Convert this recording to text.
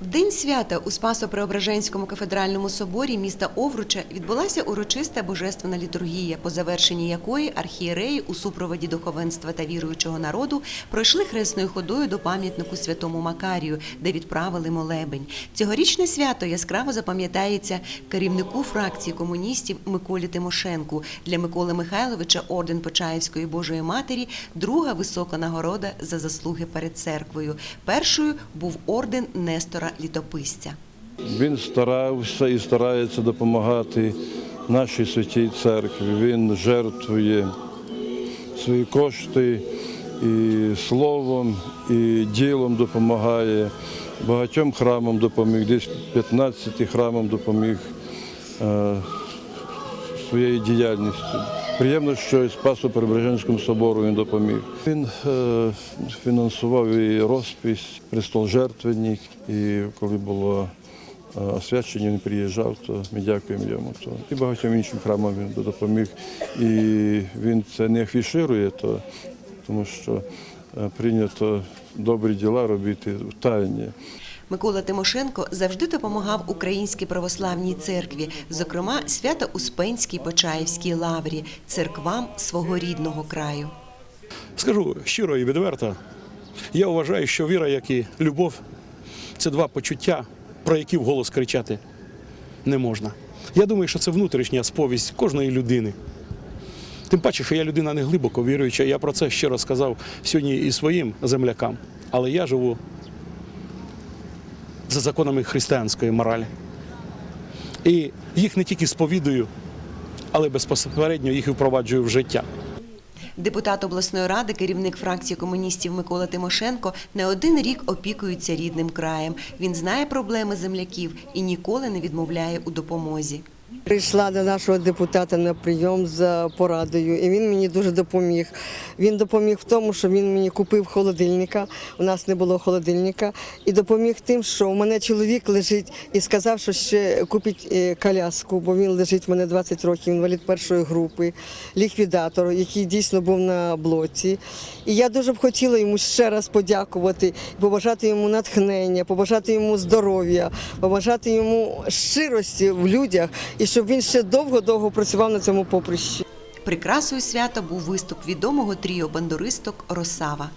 День свята у Спасо-Преображенському кафедральному соборі міста Овруча відбулася урочиста божественна літургія, по завершенні якої архієреї у супроводі духовенства та віруючого народу пройшли хресною ходою до пам'ятнику святому Макарію, де відправили молебень. Цьогорічне свято яскраво запам'ятається керівнику фракції комуністів Миколі Тимошенку. Для Миколи Михайловича орден Почаївської Божої Матері друга висока нагорода за заслуги перед церквою. Першою був орден Нестора Літописця. Він старався і старається допомагати нашій святій церкві. Він жертвує свої кошти і словом, і ділом допомагає. Багатьом храмам допоміг, десь 15 храмам допоміг е, своєю діяльністю. Приємно, що і Спасу Преображенському собору він допоміг. Він е, фінансував і розпись, престол жертвенник, і коли було е, освячення, він приїжджав, то ми дякуємо йому. То. І багатьом іншим храмам він допоміг. І він це не афіширує, то, тому що е, прийнято добрі діла робити в тайні. Микола Тимошенко завжди допомагав Українській православній церкві, зокрема Свято-Успенській Почаївській лаврі, церквам свого рідного краю. Скажу щиро і відверто, я вважаю, що віра, як і любов, це два почуття, про які вголос кричати не можна. Я думаю, що це внутрішня сповість кожної людини. Тим паче, що я людина не глибоко віруюча, я про це щиро сказав сьогодні і своїм землякам. Але я живу за законами християнської моралі. І їх не тільки сповідую, але безпосередньо їх і впроваджую в життя. Депутат обласної ради, керівник фракції комуністів Микола Тимошенко не один рік опікується рідним краєм. Він знає проблеми земляків і ніколи не відмовляє у допомозі. Прийшла до нашого депутата на прийом за порадою, і він мені дуже допоміг. Він допоміг в тому, що він мені купив холодильника. У нас не було холодильника, і допоміг тим, що у мене чоловік лежить і сказав, що ще купить е, коляску, бо він лежить в мене 20 років, інвалід першої групи, ліквідатор, який дійсно був на блоці. І я дуже б хотіла йому ще раз подякувати, побажати йому натхнення, побажати йому здоров'я, побажати йому щирості в людях і щоб він ще довго-довго працював на цьому поприщі. Прикрасою свята був виступ відомого тріо бандуристок Росава.